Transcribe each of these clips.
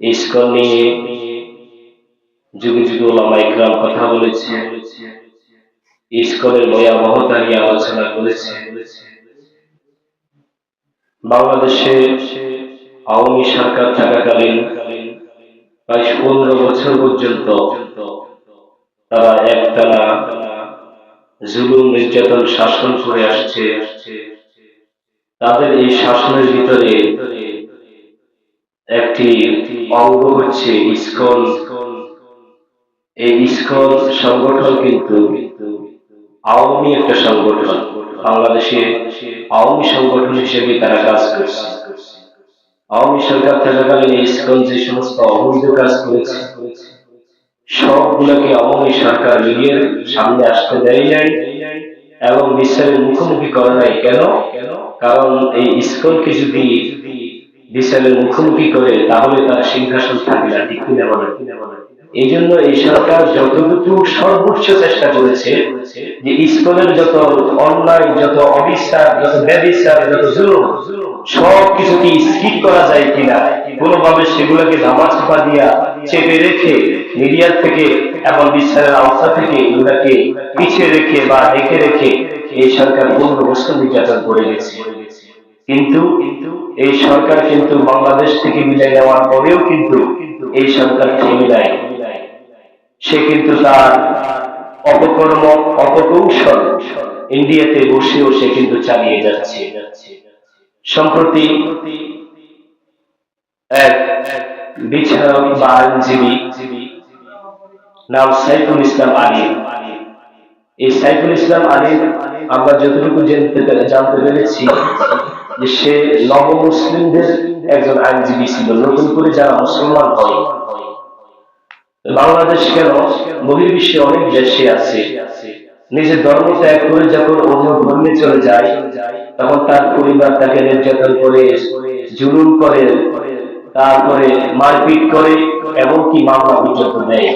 ISKCON নিয়ে যুগে যুগে ওলামা ইকরাম কথা বলেছে। ইস্কনের ভয়াবহতা নিয়ে আলোচনা করেছে। বাংলাদেশে আওয়ামী সরকার থাকাকালীন প্রায় পনেরো বছর পর্যন্ত তারা একটানা জুলুম নির্যাতন শাসন করে আসছে। তাদের এই শাসনের ভিতরে একটি অঙ্গ হচ্ছে ইসকন। এই ইসকন সংগঠন কিন্তু আওয়ামী একটা সংগঠন। বাংলাদেশে আওয়ামী সংগঠন হিসেবে তারা কাজ করছে। আওয়ামী সরকার থাকাকালীন ইসকন যে সমস্ত অবৈধ কাজ করেছে, সবগুলোকে আওয়ামী সরকার মিডিয়ার সামনে আসতে দেয় নাই এবং বিচারের মুখোমুখি করে নাই। কেন? কারণ এই ইসকনকে যদি বিচারের মুখোমুখি করে তাহলে তার সিংহাসন থাকে না ঠিক কিনা বলেন? এই জন্য এই সরকার যতটুকু সর্বোচ্চ চেষ্টা করেছে যে ইসকনের যত অন্যায়, যত অবিচার, যত ব্যবিচার, যত জুলুম, সব কিছুকে স্কিপ করা যায় কিনা, কোনোভাবে সেগুলোকে ধামা চাপা দিয়া চেপে রেখে মিডিয়ার থেকে এবং বিচারের আওতা থেকে এগুলাকে পিছিয়ে রেখে বা ঢেকে রেখে এই সরকার পনেরো বছর নির্যাতন করে গেছে। কিন্তু এই সরকার কিন্তু বাংলাদেশ থেকে বিদায় নেওয়ার পরেও কিন্তু এই সরকার থেমে দেয় সে কিন্তু তার অপকর্ম, অপকৌশল ইন্ডিয়াতে বসেও সে কিন্তু চালিয়ে যাচ্ছে। সম্প্রতি এক বিচারক বা আইনজীবী নাম সাইফুল ইসলাম আলী। এই সাইফুল ইসলাম আলী আমরা যতটুকু জানতে পেরেছি যে সে নব মুসলিমদের একজন আইনজীবী ছিল। নতুন করে যারা মুসলমান হয়। বাংলাদেশ কেন? বহির্বিশ্বে অনেক দেশে আছে। নিজের ধর্ম ত্যাগ করে যখন অন্য ধর্মে চলে যায়, তখন তার পরিবার তাকে নির্যাতন করে, জুলুম করে, তারপরে মারপিট করে এবং কি মামলা পর্যন্ত দেয়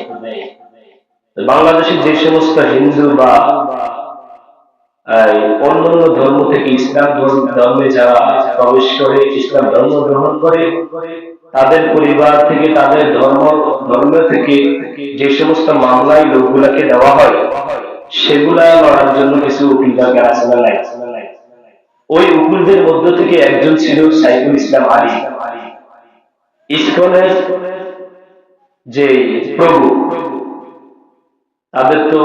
বাংলাদেশের যে সমস্ত হিন্দু বা অন্যান্য ধর্ম থেকে ইসলাম ধর্মে যারা প্রবেশ করে, ইসলাম ধর্ম গ্রহণ করে, তাদের পরিবার থেকে, তাদের ধর্ম ধর্ম থেকে যে সমস্ত মামলায় লোকগুলাকে দেওয়া হয়, সেগুলা লড়ার জন্য কিছু উকিল দরকার নাই? ওই উকিলদের মধ্য থেকে একজন ছিল সাইফুল ইসলাম আলী। ইসকনের যে প্রভু, তাদের তো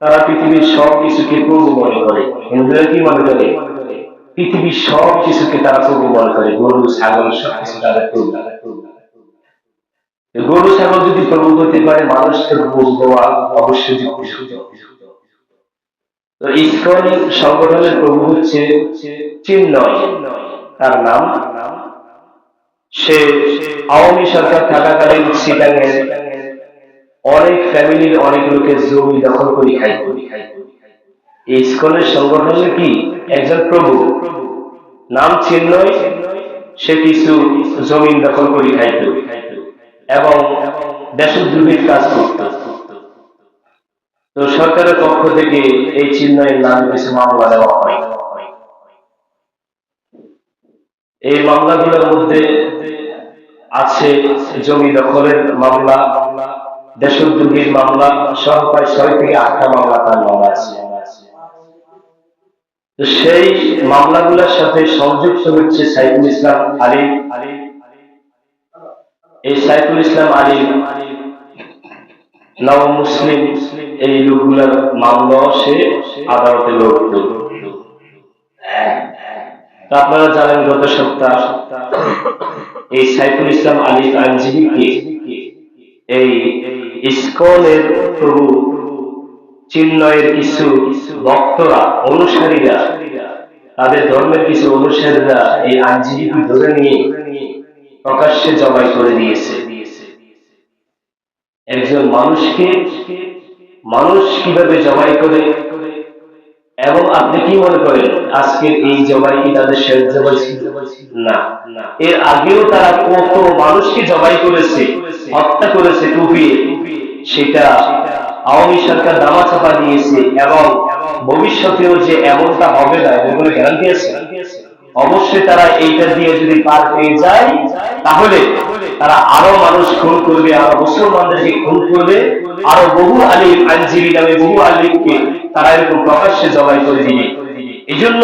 তারা পৃথিবীর সব কিছুকে প্রভু মনে করে। হিন্দুরা কি মনে করে? পৃথিবীর সব কিছুকে তারা প্রভু মনে করে। গরু, ছাগল, সব কিছু তাদের প্রভু। গরু, ছাগল যদি প্রভু হতে পারে, মানুষকে প্রভু হওয়া অবশ্যই তো ইসকন সংগঠনের প্রভু হচ্ছে চিন্ময়। তার নাম? সে আওয়ামী সরকার থাকাকালীন সিটাঙের অনেক ফ্যামিলির অনেক লোকের জমি দখল করে খাইত এই ইসকনের সংগঠনের কি? একজন প্রভু। নাম চিহ্নই সে কিছু জমিন দখল করে খাইত এবং দেশদ্রোহীর কাজ করত। তো সরকারের পক্ষ থেকে এই চিহ্নের নাম কিছু মামলা দেওয়া হয়। এই মামলাগুলোর মধ্যে আছে জমি দখলের মামলা। দেশদ্রোহীর মামলা সহ প্রায় ছয় থেকে আটটা মামলা তার মামলা আছে। সেই মামলাগুলোর সাথে সংযুক্ত হচ্ছে সাইফুল ইসলাম আলী। এই সাইফুল ইসলাম আলী নব মুসলিম, এই লোকগুলার মামলা সে আদালতে লড়ত আপনারা জানেন, গত সপ্তাহ এই সাইফুল ইসলাম আলী আইনজীবীকে এই ইস্কনের প্রভু, চিন্ময়ের কিছু ভক্তরা, অনুসারীরা, তাদের ধর্মের কিছু অনুসারীরা এই আইনজীবী ধরে নিয়ে প্রকাশ্যে জবাই করে দিয়েছে। একজন মানুষকে, মানুষ কীভাবে জবাই করে? এবং আপনি কি মনে করেন আজকের এই জবাই কি তাদের শেষ জবাই ছিল? না এর আগেও তারা কত মানুষকে জবাই করেছে, হত্যা করেছে টুপিয়ে সেটা আওয়ামী সরকার দামা চাপা দিয়েছে এবং ভবিষ্যতেও যে এমনটা হবে না কোনো গ্যারান্টি আছে? অবশ্যই তারা এইটা দিয়ে যদি পার পেয়ে যায়, তাহলে তারা আরও মানুষ খুন করবে, আরও মুসলমানদেরকে খুন করবে, আরও বহু আলিম আইনজীবী নামে বহু আলিমকে তারা এরকম প্রকাশ্যে জবাই করে দিবে। এই জন্য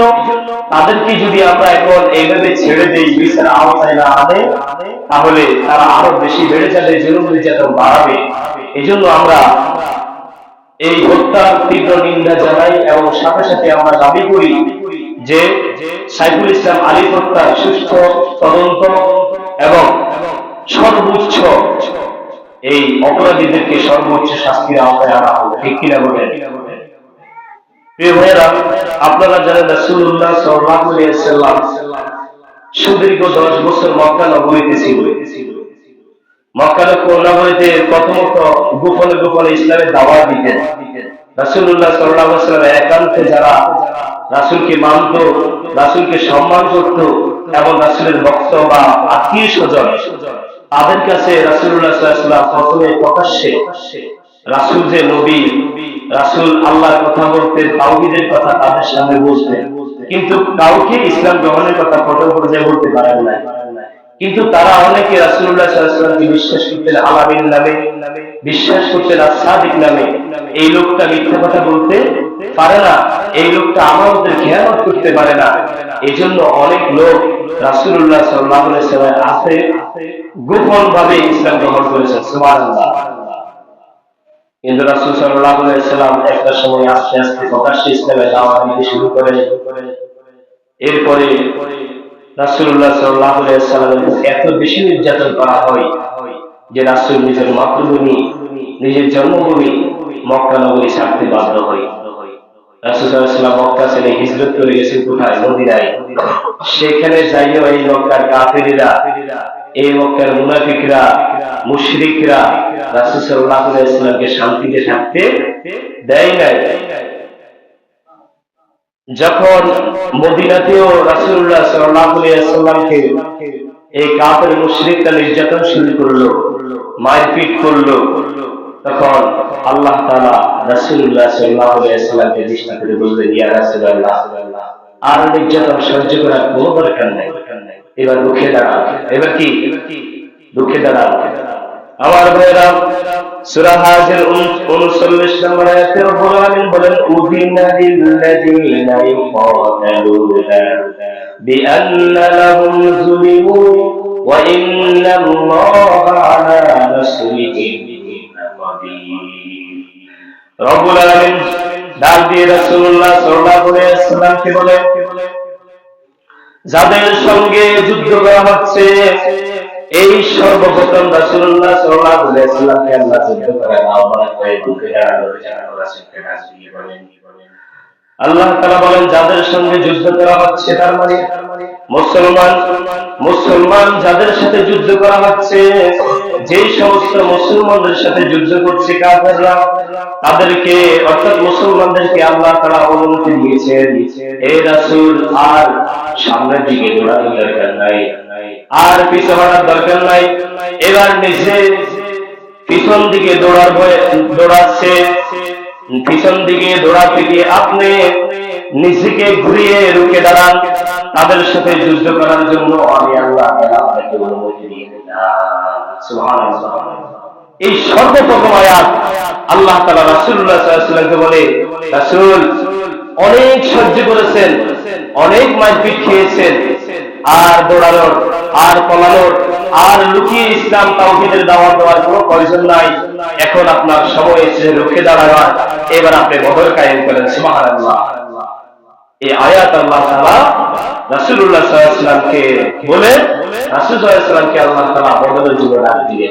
তাদেরকে যদি আমরা এখন এইভাবে ছেড়ে দিই, বিচার আওতায় না আনে, তাহলে তারা আরও বেশি বেড়ে যাবে, জুলুম নির্যাতন বাড়াবে। এই জন্য আমরা এই হত্যার তীব্র নিন্দা জানাই এবং সাথে সাথে আমরা দাবি করি যে সাইফুল ইসলাম আলী হত্যার সুষ্ঠু তদন্ত এবং সর্বোচ্চ এই অপরাধীদেরকে সর্বোচ্চ শাস্তির আওতায় আনা হোক ঠিক কিনা ভাইয়েরা, আপনারা জানেন সুদীর্ঘ 10 বছর মক্কা নগরীতে ছিল মক্কা নগরীতে প্রথমত গোপনে গোপনে ইসলামের দাওয়াত দিতেন। সাল্লাম একান্তে যারা রাসূলকে মানত, রাসূলকে সম্মান করত এবং রাসূলের ভক্ত বা আত্মীয় স্বজন, তাদের কাছে প্রথমে প্রকাশ্যে রাসূল যে নবী, রাসূল কথা বলতেন, তাওহীদের কথা তাদের সামনে বলতেন। কিন্তু কাউকে ইসলাম গ্রহণের কথা প্রথম পর্যায়ে বলতে পারেন না কিন্তু তারা অনেকে আলাইহি ওয়াসাল্লামকে বিশ্বাস করতেন, আলামিন নামে। বিশ্বাস করতেন আসাদিক নামে এই লোকটা মিথ্যা কথা বলতে পারে না। এই লোকটা আমাদের খেয়ালত করতে পারে না। এজন্য অনেক লোক সাল্লাল্লাহু আছে গোপন ভাবে ইসলাম গ্রহণ সুবহানাল্লাহ। কিন্তু রাসূল একটা সময় আস্তে আস্তে প্রকাশ্যে দিতে শুরু করেন এরপরে আলাইহি সাল্লামের এত বেশি নির্যাতন করা হয় যে রাসূল নিজের মাতৃভূমি, নিজের জন্মভূমি মক্কা নগরী ছাড়তে বাধ্য মদিনায়। সেখানে দেয় নাই। যখন মদিনাতেও রাসূলুল্লাহ সাল্লাল্লাহু আলাইহি সাল্লামকে এই কাফের মুশরিকরা নির্যাতন শুরু করল মারপিট করল তখন আল্লাহ তাআলা রাসূলুল্লাহ সাল্লাল্লাহু আলাইহি সাল্লামকে করে বললেন, ইয়া রাসূলুল্লাহ, আর নির্যাতন সহ্য করার কোনো দরকার নাই। এবার দুঃখে দাঁড়ান এবার কি? দুঃখে দাঁড়ান আমার ভাইরা সূরা হাজের 39 নম্বর বলেন যুলিমু যাদের সঙ্গে যুদ্ধ করা হচ্ছে, এই সর্বপ্রথম রাসূলুল্লাহ সাল্লাল্লাহু ওয়াসাল্লামকে আল্লাহ যুদ্ধ আহ্বান করে বলেন। আল্লাহ তাআলা বলেন, যাদের সঙ্গে যুদ্ধ করা হচ্ছে তার মানে মুসলমান। মুসলমান যাদের সাথে যুদ্ধ করা হচ্ছে যে সমস্ত মুসলমানদের সাথে যুদ্ধ করছে কাফেররা, তাদেরকে, অর্থাৎ মুসলমানদেরকে আল্লাহ তাআলা অনুমতি দিয়েছেন এই রাসূল, আর সামনের দিকে দৌড়ানোর দরকার নাই। আর পিছু হটার দরকার নাই। এবার নিজে পিছন দিকে দৌড়ার ভয়ে দৌড়াচ্ছে। পিছন দিকে, দৌড়া থেকে আপনি নিজেকে ঘুরিয়ে রুখে দাঁড়ান। তাদের সাথে যুদ্ধ করার জন্য আমি আল্লাহ আপনাকে অনুমতি দিয়ে এই সর্বপ্রথম আয়াত আল্লাহ তালা ওয়াসাল্লামকে বলে, রাসূল অনেক সহ্য করেছেন অনেক মারপিট খেয়েছেন আর দৌড়ানোর আর পলানোর আর লুকিয়ে ইসলাম তাওহীদের দাওয়াত দেওয়ার কোনো প্রয়োজন নাই এখন আপনার সময় এসেছে রুখে দাঁড়াবার এবার আপনি বদর কায়েম করেন সুবহানাল্লাহ এই আয়াত আল্লাহ তাআলা রাসূলুল্লাহ সাল্লাল্লাহু আলাইহি ওয়াসাল্লামকে বলে রাসূল সাল্লাল্লাহু আলাইহি ওয়াসাল্লামকে আল্লাহ তাআলা বদরের যুদ্ধ ডাক দিয়ে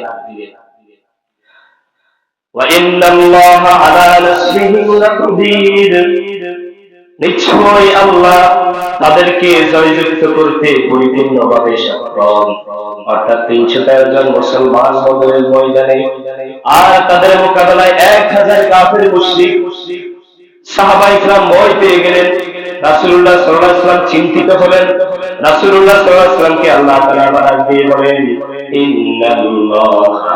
وَإِنَّ اللَّهَ عَلَى نَصْرِهِمْ لَقَدِيرٌ নিশ্চয়ই আল্লাহ তাদেরকে জয়যুক্ত করতে পরিপূর্ণভাবে সক্ষম। অর্থাৎ তিনশো তেরো মুসলমান বদরের ময়দানে আর তাদের মোকাবেলায় এক হাজার কাফের মুশরিক। সাহাবা ভয় পেয়ে গেলেন। আলাইহি চিন্তিত হলেন। রাসূলুল্লাহ সাল্লাল্লাহু আলাইহি আল্লাহ বারাক দিয়ে বলেন, ইন্নাল্লাহা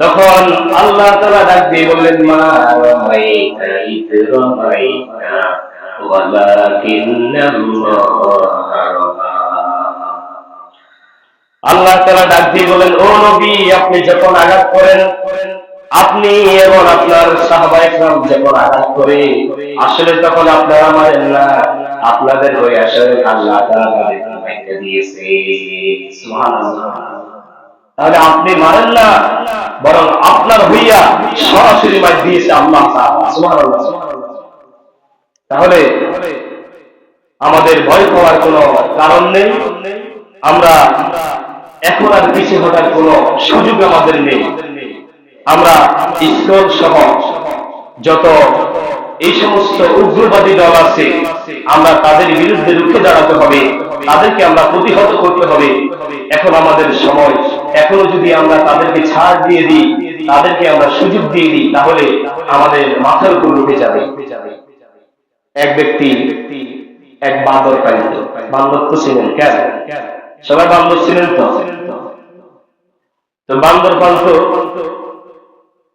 তখন আল্লাহ তালা ডাক দিয়ে বললেন, মা আল্লাহ তালা ডাক দিয়ে বলেন ও নবী, আপনি যখন আঘাত করেন, আপনি এবং আপনার সাহবা ইসলাম যখন আঘাত করে, আসলে তখন আপনারা মারেন না, আপনাদের হয়ে আসলে আল্লাহ তালা তাদের দিয়েছে। সুহান তাহলে আপনি মারেন না, বরং আপনার হইয়া সরাসরি মার দিয়েছে আল্লাহ তাহলে আমাদের ভয় পাওয়ার কোনো কারণ নেই। আমরা এখন আর পিছিয়ে হটার কোনো সুযোগ আমাদের নেই। আমরা ইসলাম সহ যত এই সমস্ত উগ্রবাদী দল আছে, আমরা তাদের বিরুদ্ধে রুখে দাঁড়াতে হবে, তাদেরকে আমরা প্রতিহত করতে হবে। এখন আমাদের সময়। এখনও যদি আমরা তাদেরকে ছাড় দিয়ে দিই, তাদেরকে আমরা সুযোগ দিয়ে দিই, তাহলে আমাদের মাথার উপর উঠে যাবে। এক ব্যক্তি, এক বান্দর পালিত বান্দর তো ছিলেন কেন? সবাই বান্দর ছিলেন তো? তো বান্দর পালত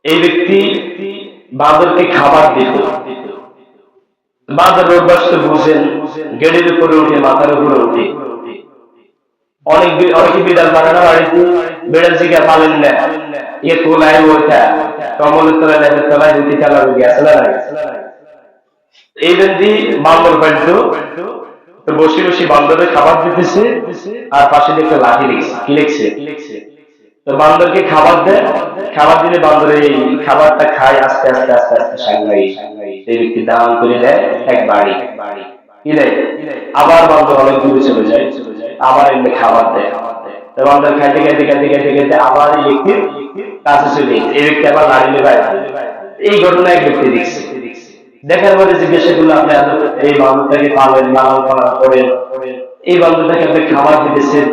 এই ব্যক্তি বাঁদরকে খাবার দিত। বাঁদর অভ্যাস বুঝেন গেড়ের উপরে উঠে মাথার উপরে উঠে। অনেক অনেকে বিড়াল বাড়িতে, বিড়াল পালেন না। ইয়ে তলায় দুটি এই ব্যক্তি বান্দর পালিত বসে বসে বান্দরের খাবার দিতেছে, আর পাশে একটা লাঠি লিখছে কি লিখছে তো বান্দরকে খাবার দেয় খাবার দিলে বান্দর এই খাবারটা খায়, আস্তে আস্তে আস্তে আস্তে সাংঘাই। এই ব্যক্তি দান করে দেয় এক বাড়ি। কি দেয়? আবার বান্দর অনেক দূরে চলে যায়। আবার এমনি খাবার দেয়। তো বান্দর খাইতে খাইতে খাইতে খাইতে খাইতে আবার এই ব্যক্তির কাছে চলে। এই ব্যক্তি আবার লাড়িলে বাইরে এই ঘটনা এক ব্যক্তি দেখছে। দেখার পরে জিজ্ঞাসা করল, আপনি এই বান্ধবটাকে পালেন, লালন পালন করেন? এই বান্ধবটাকে আপনি খাবার দিতেছেন।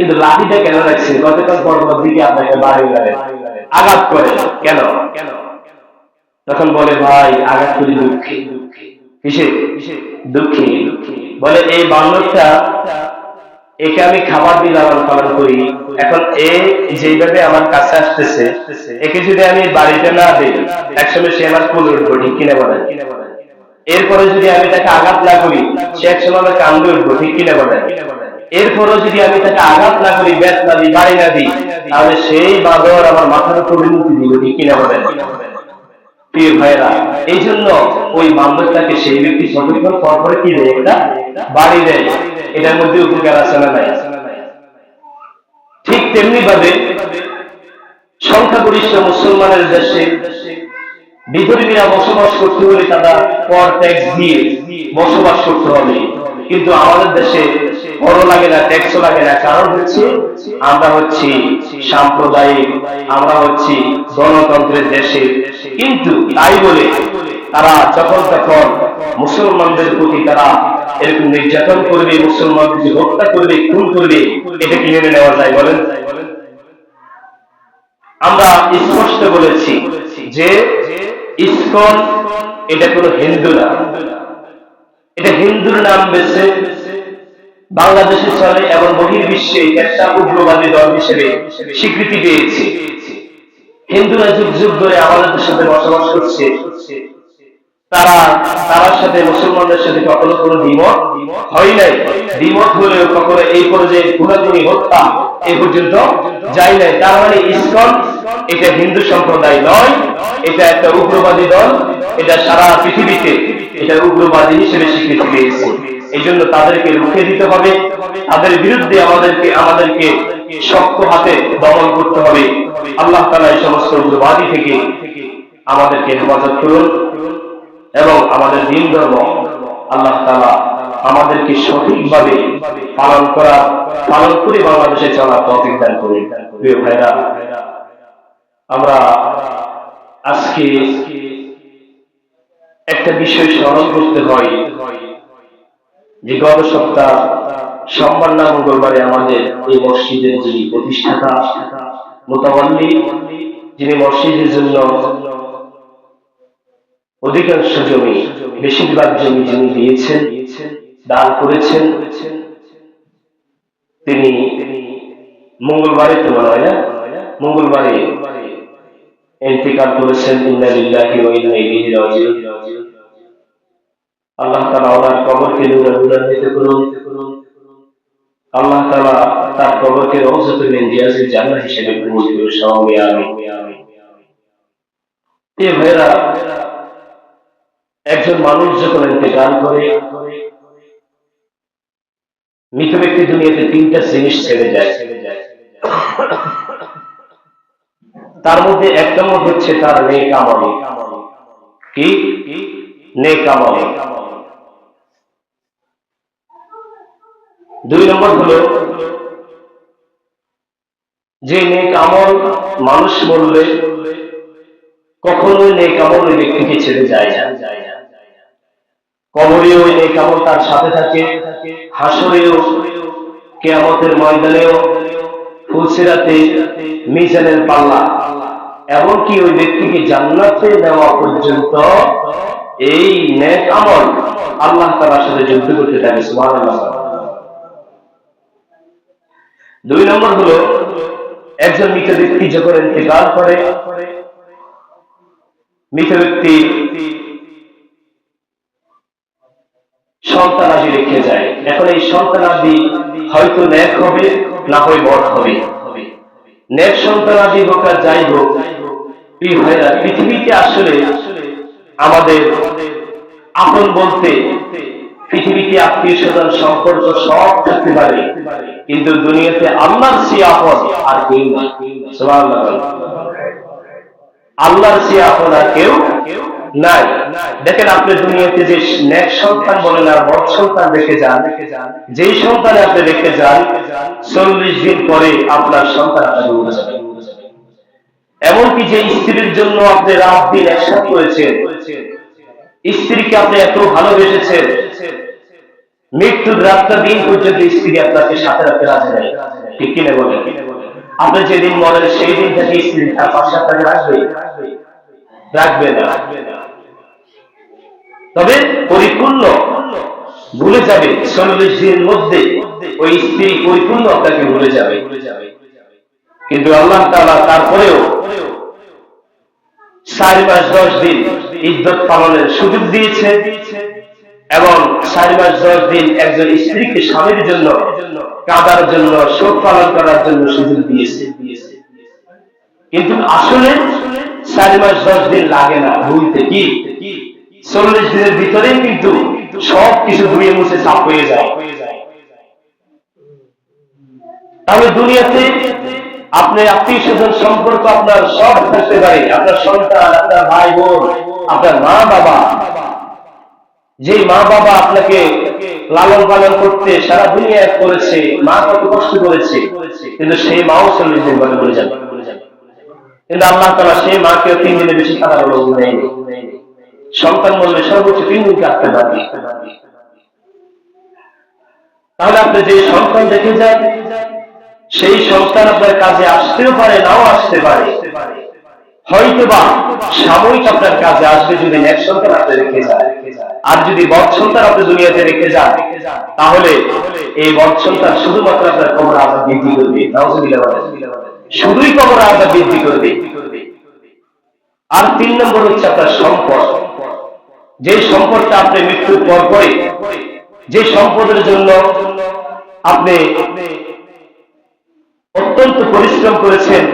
কিন্তু লাঠিটা কেন রাখছে গতকাল পরপর দিকে আপনাকে বাড়ি গাড়েন আঘাত করেন কেন? কেন তখন বলে, ভাই, আঘাত করি দুঃখে। দুঃখে। বলে, এই বান্ধবটা একে আমি খাবার দিয়ে লালন পালন করি। এখন এ যেভাবে আমার কাছে আসতেছে, একে যদি আমি বাড়িতে না দিই, একসময় সে আমার কুল উঠবো, ঠিক কিনা বলেন? এরপরে যদি আমি তাকে আঘাত না করি, সে একসময় আমার কান্দে উঠবো, ঠিক কিনা বলেন? এরপরও যদি আমি তাকে আঘাত না করি, ব্যাস না দিই বাড়ি না দিই তাহলে সেই বাদর আমার মাথার উপরে মুক্তি দিল কিনা বলেন? প্রিয় ভাইরা এই জন্য ওই বান্ধবটাকে সেই ব্যক্তি পরে কি দেয়? বাড়ি দেয়। এটার মধ্যে উপকার আছে না নাই? ঠিক তেমনি ভাবে সংখ্যাগরিষ্ঠ মুসলমানের দেশে বিধর্মীরা বসবাস করতে হলে তারা কর, ট্যাক্স দিয়ে বসবাস করতে হবে। কিন্তু আমাদের দেশে করও লাগে না ট্যাক্সও লাগে না। কারণ হচ্ছে আমরা হচ্ছি সাম্প্রদায়িক, আমরা হচ্ছি গণতন্ত্রের দেশে। কিন্তু তাই বলে তারা যখন তখন মুসলমানদের প্রতি তারা এরকম নির্যাতন করবে, মুসলমানদের হত্যা করবে, খুন করবে এটা কি মেনে নেওয়া যায়, বলেন? আমরা স্পষ্ট বলেছি যে ইসকন এটা কোনো হিন্দু না। এটা হিন্দুর নাম বেছে বাংলাদেশে চলে এবং বহির্বিশ্বে একটা উগ্রবাদী দল হিসেবে স্বীকৃতি পেয়েছে। হিন্দুরা যুগ যুগ ধরে আমাদের সাথে বসবাস করছে। তারা তার সাথে মুসলমানদের সাথে কখনো কোনো দ্বিমত হয় নাই। দ্বিমত হলেও কখনো এই পর্যায়ে পুরাতনী হত্যা এ পর্যন্ত যায় নাই। তার মানে ইসকন, এটা হিন্দু সম্প্রদায় নয়, এটা একটা উগ্রবাদী দল, এটা সারা পৃথিবীতে এটা উগ্রবাদী হিসেবে স্বীকৃতি পেয়েছে। এই জন্য তাদেরকে রুখে দিতে হবে। তাদের বিরুদ্ধে আমাদেরকে আমাদেরকে শক্ত হাতে দমন করতে হবে। আল্লাহ তালা এই সমস্ত উগ্রবাদী থেকে আমাদেরকে হেফাজত করুন এবং আমাদের দিন ধর্ম আল্লাহ তালা আমাদেরকে সঠিকভাবে পালন করা পালন করে বাংলাদেশে চলার তফিক দান প্রিয় ভাইরা, আমরা আজকে একটা বিষয় স্মরণ করতে হয়। যে গত সপ্তাহ সোমবার না মঙ্গলবারে আমাদের এই মসজিদের যিনি প্রতিষ্ঠাতা মোতাবল্লি, যিনি মসজিদের জন্য অধিকাংশ জমি, বেশিরভাগ জমি যিনি দিয়েছেন, দান করেছেন, তিনি মঙ্গলবারে তো মনে হয় না? মঙ্গলবারে ইন্তিকাল করেছেন, ইন্না লিল্লাহি ওয়া ইন্না ইলাইহি রাজিউন। আল্লাহ তাআলা ওনার কবরকে নূরে নূরান্বিত করুন আল্লাহ তাআলা তার কবরকে মিন রিয়াজিল জান্নাহ হিসেবে কবুল করুন সবাই আমিন। এ ভাইরা একজন মানুষ যখন ইন্তেকাল করে, মৃত ব্যক্তি দুনিয়াতে তিনটা জিনিস ছেড়ে যায়। তার মধ্যে এক নম্বর হচ্ছে তার নেক আমল। কি? নেক আমল। দুই নম্বর হলো, যে নেক আমল মানুষ বললে কখনোই নেক আমল ওই ব্যক্তিকে ছেড়ে যায় না। কবরে ওই নেক আমল তার সাথে থাকে, হাসরেও, কেয়ামতের ময়দানেও, ফুলসিরাতে, মিজানের পাল্লা। এমনকি ওই ব্যক্তিকে জান্নাতে নেওয়া পর্যন্ত এই নেক আমল আল্লাহ তাআলার সাথে যুদ্ধ করতে থাকে সুবহানাল্লাহ। দুই নম্বর হলো, একজন মৃত ব্যক্তি যখন ইন্তেকাল করে মৃত ব্যক্তি সন্তানাদি রেখে যায়। এখন এই সন্তানাদি হয়তো ন্যাক হবে, না হয় বড় হবে। ন্যাক সন্তানাদি হোক আর যাই হোক পৃথিবীতে আসলে আমাদের আপন বলতে পৃথিবীতে আত্মীয় স্বজন, সম্পর্ক সব থাকতে পারে। কিন্তু দুনিয়াতে আল্লাহর সে আপন আর কেউ আল্লাহর সে আপন আর কেউ নাই। দেখেন আপনি দুনিয়াতে যে নেক সন্তান বলেন আর বড় সন্তান রেখে যান, যেই সন্তান আপনি রেখে যান, চল্লিশ দিন পরে আপনার সন্তান আপনাকে এমনকি যে স্ত্রীর জন্য আপনি রাত দিন একসাথে করেছেন স্ত্রীকে আপনি এত ভালোবেসেছেন মৃত্যুর রাতটা দিন পর্যন্ত স্ত্রী আপনাকে সাথে রাখতে রাজি নাই। ঠিক কিনে বলেন? আপনি যেদিন মরেন সেই দিন থেকে স্ত্রী তার পাশে আপনাকে রাখবে? রাখবে না। তবে পরিপূর্ণ ভুলে যাবে চল্লিশ দিনের মধ্যে ওই স্ত্রী পরিপূর্ণ আপনাকে ভুলে যাবে। কিন্তু আল্লাহ তালা তারপরেও চার মাস দশ দিন ইদ্যত পালনের সুযোগ দিয়েছে। এবং চার মাস দশ দিন একজন স্ত্রীকে স্বামীর জন্য, কাঁদার জন্য, শোক পালন করার জন্য সুযোগ দিয়েছে। কিন্তু আসলে চার মাস দশ দিন লাগে না, ভুলতে কি? চল্লিশ দিনের ভিতরেই কিন্তু সব কিছু ধুয়ে মুছে সাফ হয়ে যায়। তাহলে দুনিয়াতে আপনি, আত্মীয় স্বজন সম্পর্ক আপনার সব থাকতে পারে। আপনার সন্তান, আপনার ভাই বোন, আপনার মা বাবা যে মা বাবা আপনাকে লালন পালন করতে সারা দুনিয়া করেছে মা কত কষ্ট করেছে, কিন্তু সেই মাও চল্লিশ দিন পরে বলে যাবে। কিন্তু আল্লাহ তালা সেই মাকে তিন দিনে বেশি খাবার লোক নেয়নি সন্তান বললে সর্বোচ্চ তিন দিনকে আসতে পারবে তাহলে আপনি যে সন্তান দেখে যান, সেই সন্তান আপনার কাজে আসতেও পারে, নাও আসতে পারে। হয়তো বা সাময়িক আপনার কাজে আসবে যদি এক সন্তান আপনি রেখে যায়। আর যদি বদ সন্তান আপনি দুনিয়াতে রেখে যান, তাহলে এই বদ সন্তান শুধুমাত্র আপনার কবর আবার বৃদ্ধি করবে। শুধুই কবর আবার বৃদ্ধি করবে। আর তিন নম্বর হচ্ছে আপনার সম্পদ। যে সম্পদটা আপনি মৃত্যুর পর পরে, যে সম্পদের জন্য আপনি অত্যন্ত পরিশ্রম করেছেন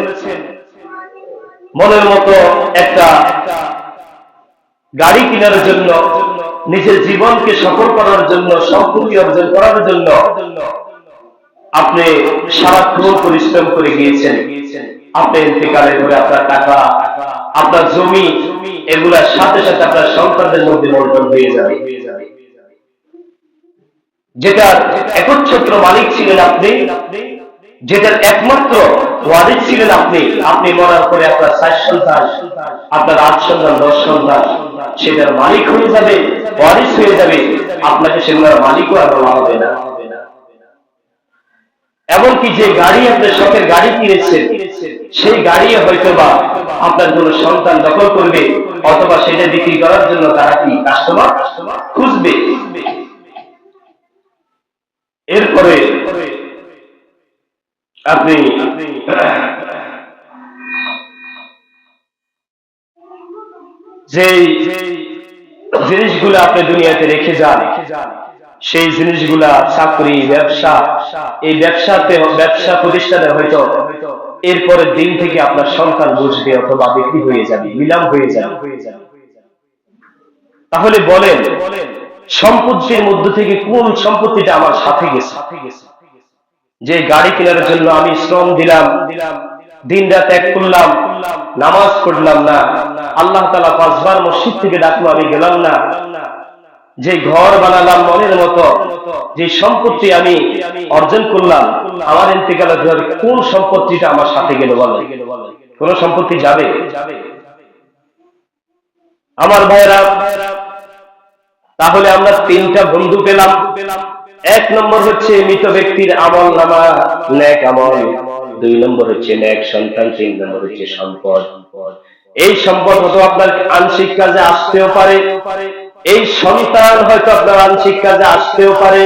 মনের মতো একটা গাড়ি কেনার জন্য, নিজের জীবনকে সফল করার জন্য সম্পত্তি অর্জন করার জন্য আপনি সারাক্ষণ পরিশ্রম করে গিয়েছেন। আপনি ইন্তেকালে করে আপনার টাকা, আপনার জমি, এগুলার সাথে সাথে আপনার সন্তানদের মধ্যে বন্টন হয়ে যাবে। যেটা একচ্ছত্র মালিক ছিলেন আপনি যেটার একমাত্র ওয়ারিস ছিলেন আপনি আপনি মরার পরে আপনার চার সন্তান, আপনার আট সন্তান, দশ সন্তান, সেটার মালিক হয়ে যাবে, ওয়ারিস হয়ে যাবে, আপনাকে সেগুলোর মালিকও আর বলা হবে না। এমনকি যে গাড়ি আপনার শখের গাড়ি কিনেছেন, সেই গাড়ি হয়তো বা আপনার কোন সন্তান দখল করবে, অথবা সেটা বিক্রি করার জন্য তারা কি কাস্টমার খুঁজবে? এরপরে আপনি যে জিনিসগুলো আপনি দুনিয়াতে রেখে যান, সেই জিনিসগুলা চাকরি, ব্যবসা, এই ব্যবসাতে, ব্যবসা প্রতিষ্ঠানে হয়তো এরপরের দিন থেকে আপনার সন্তান বুঝবে অথবা বিক্রি হয়ে যাবে, নিলাম হয়ে যাবে। তাহলে বলেন, সম্পত্তির মধ্য থেকে কোন সম্পত্তিটা আমার সাথে গেছে? যে গাড়ি কেনার জন্য আমি শ্রম দিলাম দিন রাত এক করলাম, নামাজ পড়লাম না। আল্লাহ তালা পাঁচবার মসজিদ থেকে ডাকলো, আমি গেলাম না। যে ঘর বানালাম মনের মতো, যে সম্পত্তি আমি অর্জন করলাম, আমার ইন্তেকালের পর কোন সম্পত্তিটা আমার সাথে গেল বলে? কোন সম্পত্তি যাবে? আমার ভাইরা তাহলে আমরা তিনটা বন্ধু পেলাম পেলাম। এক নম্বর হচ্ছে মৃত ব্যক্তির আমল নামা, ন্যাক আমল। দুই নম্বর হচ্ছে ন্যাক সন্তান, তিন নম্বর হচ্ছে সম্পদ। এই সম্পদ হয়তো আপনার আংশিক কাজে আসতেও পারে। এই সন্তান হয়তো আপনার আংশিক কাজে আসতেও পারে।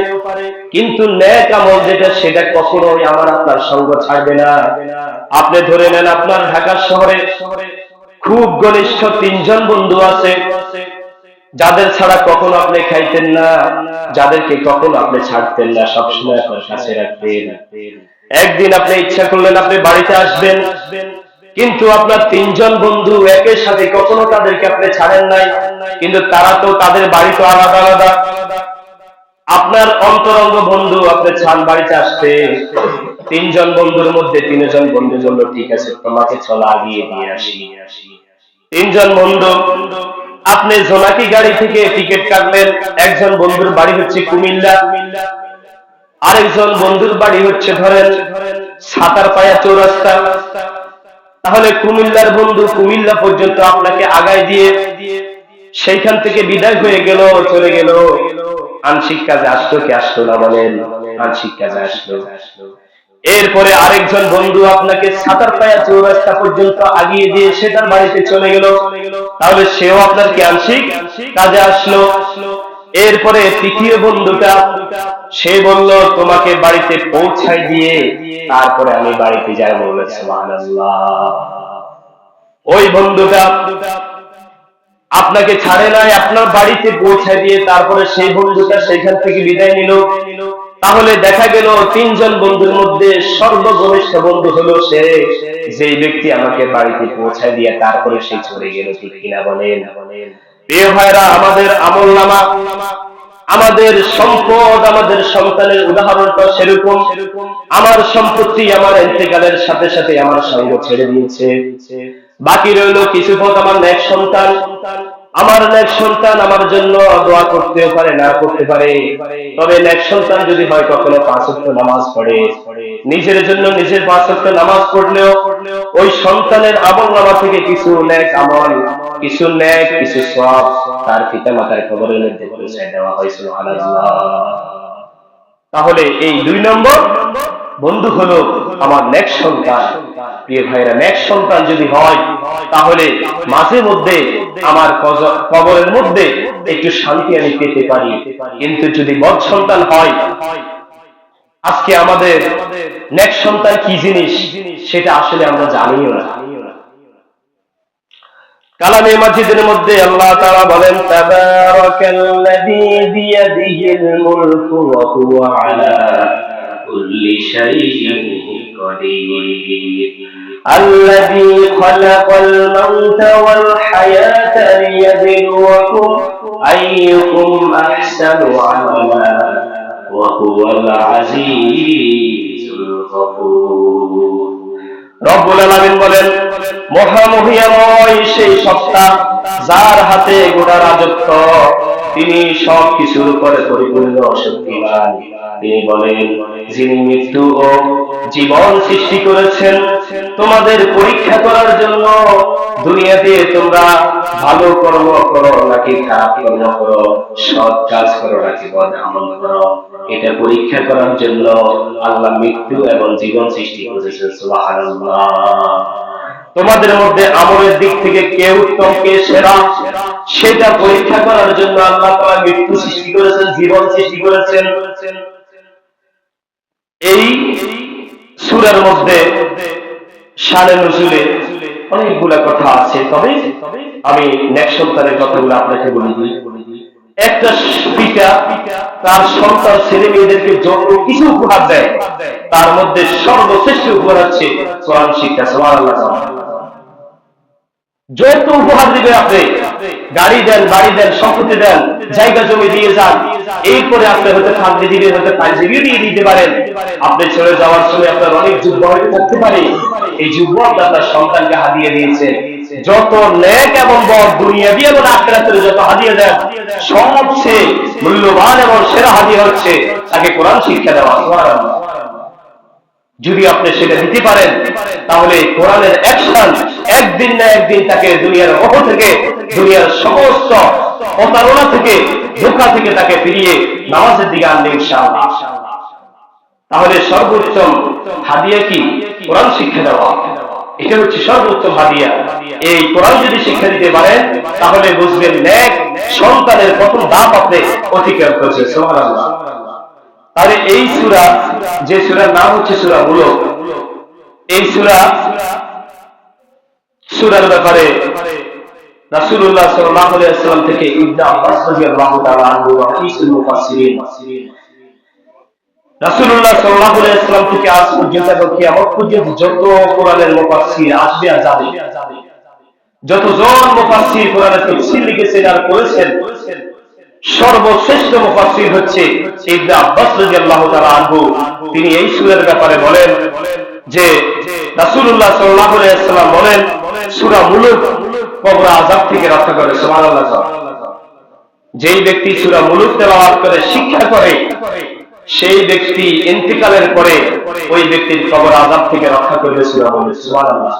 কিন্তু ন্যাক আমল যেটা, সেটা কখনোই আমার আপনার সঙ্গ ছাড়বে না। আপনি ধরে নেন আপনার ঢাকা শহরে খুব ঘনিষ্ঠ তিনজন বন্ধু আছে। যাদের ছাড়া কখনো আপনি খাইতেন না, যাদেরকে কখনো আপনি ছাড়তেন না সবসময় আপনার কাছে রাখতেন। একদিন আপনি ইচ্ছা করলেন আপনি বাড়িতে আসবেন, কিন্তু আপনার তিনজন বন্ধু একের সাথে কখনো তাদেরকে আপনি ছাড়েন নাই, কিন্তু তারা তো তাদের বাড়ি তো আলাদা আলাদা। আপনার অন্তরঙ্গ বন্ধু আপনি ছান বাড়িতে আসতে, তিনজন বন্ধুর মধ্যে তিনজন বন্ধু বলল ঠিক আছে, তোমাকে চলা আগিয়ে দিয়ে আসি। তিনজন বন্ধু আপনি জোনাকি গাড়ি থেকে টিকিট কাটলেন, একজন বন্ধুর বাড়ি হচ্ছে কুমিল্লা, আরেকজন বন্ধুর বাড়ি হচ্ছে ধরেন সাতার পায়া চৌরাস্তা। তাহলে কুমিল্লার বন্ধু কুমিল্লা পর্যন্ত আপনাকে আগায় দিয়ে সেইখান থেকে বিদায় হয়ে গেল, চলে গেল। আংশিক কাজে আসলো কি আসলো না বলেন? আংশিক কাজে আসলো। এরপরে আরেকজন বন্ধু আপনাকে সাতার পায়া চৌরাস্তা পর্যন্ত আগিয়ে দিয়ে সেটার বাড়িতে চলে গেল। তাহলে সেও আপনার কি আংশিক কাজে আসলো। এরপরে তৃতীয় বন্ধুটা, সে বলল, তোমাকে বাড়িতে পৌঁছাই দিয়ে তারপরে আমি বাড়িতে যাই। বললে ওই বন্ধুটা আপনাকে ছাড়ে নাই, আপনার বাড়িতে পৌঁছায় দিয়ে তারপরে সেই বন্ধুটা সেখান থেকে বিদায় নিল। তাহলে দেখা গেল তিনজন বন্ধুর মধ্যে সর্বঘনিষ্ঠ বন্ধু হলো সে। যে ব্যক্তি আমাকে বাড়িতে পৌঁছায় দিয়ে তারপরে সে চলে গেল কিনা বলেন? প্রিয় ভাইরা আমাদের আমল নামা, আমাদের সম্পদ, আমাদের সন্তানের উদাহরণটা সেরকম। আমার সম্পত্তি আমার এতেকালের সাথে সাথে আমার সঙ্গ ছেড়ে দিয়েছে। বাকি রইল কিছু পথ আমার ন্যাক সন্তান। আমার ন্যাক সন্তান আমার জন্য দোয়া করতে পারে, না করতে পারে? তবে ন্যাক সন্তান যদি হয়, কখনো পাঁচ অক্ট নামাজ পড়ে। নিজের জন্য নিজের পাঁচ অক্ট নামাজ পড়লেও ওই সন্তানের আমল নামা থেকে কিছু ন্যাক আমল, কিছু ন্যাক কিছু সব তার পিতা মাতার খবরের মধ্যে পৌঁছায় দেওয়া হয়েছিল তাহলে এই দুই নম্বর বন্ধু হলো আমার নেক্সট সন্তান। প্রিয় ভাইরা নেক্সট সন্তান যদি হয়, তাহলে মাঝে মধ্যে আমার কবরের মধ্যে একটু শান্তি আমি পেতে পারি। কিন্তু যদি বদ সন্তান হয়, আজকে আমাদের নেক্সট সন্তান কি জিনিস, সেটা আসলে আমরা জানিও না। কালামে মাজিদের মধ্যে আল্লাহ তাআলা বলেন, তাবারাকাল্লাযী বিয়াদিহিল মুলকু ওয়া হুয়া আলা কুল্লি শাইইন قدير الذي خلق الموت والحياة ليبلوكم أيكم أحسن عملا وهو العزيز الغفور রব্বুল আলামিন বলেন মহামহিয়াময় সেই সত্তা যার হাতে গোটা রাজত্ব তিনি সব কিছুর উপরে পরিপূর্ণ শক্তিমান তিনি বলেন, যিনি মৃত্যু ও জীবন সৃষ্টি করেছেন, তোমাদের পরীক্ষা করার জন্য দুনিয়াতে তোমরা ভালো কর্ম করো, নাকি খারাপ কর্ম করো, সৎ কাজ করো, নাকি বদ আমল করো। এটা পরীক্ষা করার জন্য আল্লাহ মৃত্যু এবং জীবন সৃষ্টি করেছেন তোমাদের মধ্যে আমলের দিক থেকে কে উত্তম, কে সেরা, সেটা পরীক্ষা করার জন্য আল্লাহ তাআলা মৃত্যু সৃষ্টি করেছেন, জীবন সৃষ্টি করেছেন। এই সুরের মধ্যে শানে নজুলে অনেকগুলা কথা আছে। তবে আমি নেক্সট সপ্তাহের কথাগুলো আপনাকে বলে। দিই একটা পিতা তার সন্তান, ছেলে মেয়েদেরকে যত কিছু উপহার দেয়, তার মধ্যে সর্বশ্রেষ্ঠ উপহার হচ্ছে কোরআন শিক্ষা। সুবহানাল্লাহ। যত উপহার দিবে আপনি গাড়ি দেন বাড়ি দেন সম্পত্তি দেন জায়গা জমি দিয়ে যান। এরপরে আপনি হয়তো খাদ্য দিবে হয়তো পাঞ্জাবিও দিয়ে দিতে পারেন। আপনি চলে যাওয়ার সময় আপনার অনেক যুদ্ধ হয়তো থাকতে পারে। এই আপনি আপনার সন্তানকে হারিয়ে দিয়েছে। যত নেক এবং বড় দুনিয়া দিয়ে এবং আখেরাতের যত হারিয়ে দেন সবচেয়ে মূল্যবান এবং সেরা হারিয়ে হচ্ছে তাকে কোরআন শিক্ষা দেওয়া। যদি আপনি সেটা দিতে পারেন, তাহলে কোরআনের অ্যাকশন একদিন না একদিন তাকে দুনিয়ার মোহ থেকে, দুনিয়ার সমস্ত প্রতারণা থেকে, ধোকা থেকে তাকে ফিরিয়ে নামাজের দিকে আনবে তাহলে সর্বোত্তম হাদিয়া কি? কোরআন শিক্ষা দেওয়া। এটা হচ্ছে সর্বোত্তম হাদিয়া। এই কোরআন যদি শিক্ষা দিতে পারেন, তাহলে বুঝবেন ন্যাক সন্তানের প্রথম দাপ আপনি অতিক্রম করেছে তাহলে এই সুরা যে সুরার নাম হচ্ছে সুরা মূলক। এই সুরা সুরার ব্যাপারে যত যতজন লিখেছেন আর করেছেন সর্বশ্রেষ্ঠ মুফাসসির হচ্ছে ইবনে আব্বাস রাদিয়াল্লাহু তাআলা আনহু। তিনি এই সূরার ব্যাপারে বলেন যে রাসূলুল্লাহ সাল্লাল্লাহু আলাইহি ওয়াসাল্লাম বলেন, সূরা মুলক কবর আযাব থেকে রক্ষা করে, সুবহানাল্লাহ যেই ব্যক্তি সূরা মুলক তেলাওয়াত করে, শিক্ষা করে, সেই ব্যক্তি ইন্তিকালের পরে ওই ব্যক্তির কবর আযাব থেকে রক্ষা করবে সূরা মুলক, সুবহানাল্লাহ।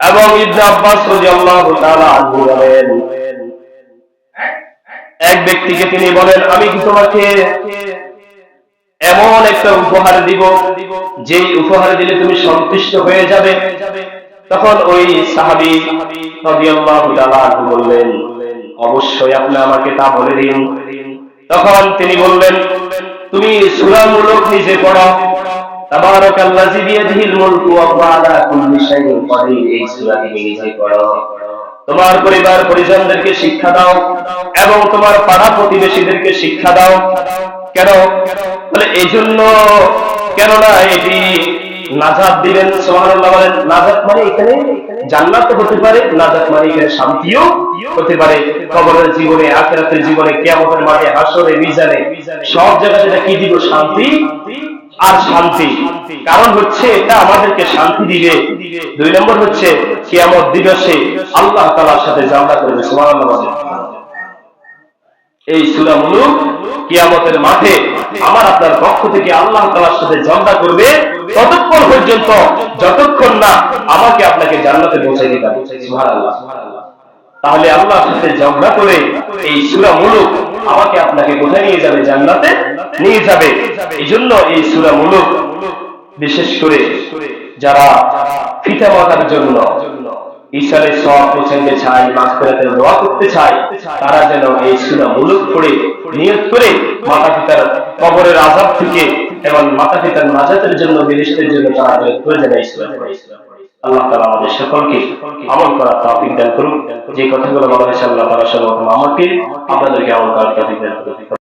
এবং ইবনে আব্বাস রাদিয়াল্লাহু তাআলা আনহু বলেন এক ব্যক্তিকে তিনি বলেন, আমি কি তোমাকে এমন একটা উপহার দিব যে উপহার দিলে তুমি সন্তুষ্ট হয়ে যাবে? তখন ওই সাহাবি বললেন, অবশ্যই আপনি আমাকে তা বলে দিন। তখন তিনি বললেন, তুমি সুরামূলক নিজে পড়ো। তাবারাকাল্লাযী বিয়াদিহিল মুলকু ওয়া আলা কুল্লি শাইইন কাদির, এই সূরা তুমি নিজে পড়ো। তোমার পরিবার পরিজনদেরকে শিক্ষা দাও এবং তোমার পাড়া প্রতিবেশীদেরকে শিক্ষা দাও। কেন? বলে এই জন্য কেননা এটি নাজাত দিবেন। সুবহানাল্লাহ বলেন, নাজাত মানে এখানে জান্নাত হতে পারে, নাজাত মানে এখানে শান্তিও হতে পারে। কবরের জীবনে, আখিরাতের জীবনে, কিয়ামতের মাঠে, হাসরে, মিজানে, সব জায়গাতে কি দিব? শান্তি আর শান্তি। কারণ হচ্ছে এটা আমাদেরকে শান্তি দিবে। দুই নম্বর হচ্ছে কিয়ামত দিবসে আল্লাহ তালার সাথে জামলা করবে, সুবহানাল্লাহ। এই সূরা মুলুক কিয়ামতের মাঠে আমার আপনার পক্ষ থেকে আল্লাহ তাআলার সাথে ঝগড়া করবে ততক্ষণ পর্যন্ত, যতক্ষণ না আমাকে আপনাকে জান্নাতে পৌঁছে দিতে সুবহানাল্লাহ। তাহলে আল্লাহর সাথে ঝগড়া করে এই সূরা মুলুক আমাকে আপনাকে কোথায় নিয়ে যাবে? জান্নাতে নিয়ে যাবে। এই জন্য এই সূরা মুলুক বিশেষ করে যারা পিতা মাতার জন্য ঈশ্বরের সব পৌঁছাইতে চায় মাসফেরাতের দোয়া করতে চায়, তারা যেন এই সূরা মুলুক পড়ে, নিয়ত করে মাতা পিতার কবরের আযাব থেকে এবং মাতা পিতার নাজাতের জন্য বিরিষ্টের জন্য তারা করে যেন পড়ে আল্লাহ তালা আমাদের সকলকে আমল করার তাফিক দান করুন যে কথাগুলো বলা হয়েছে আল্লাহ তালা সর্বপ্রথম আমাকে, আপনাদেরকে আমল করার তাফিক দান করুন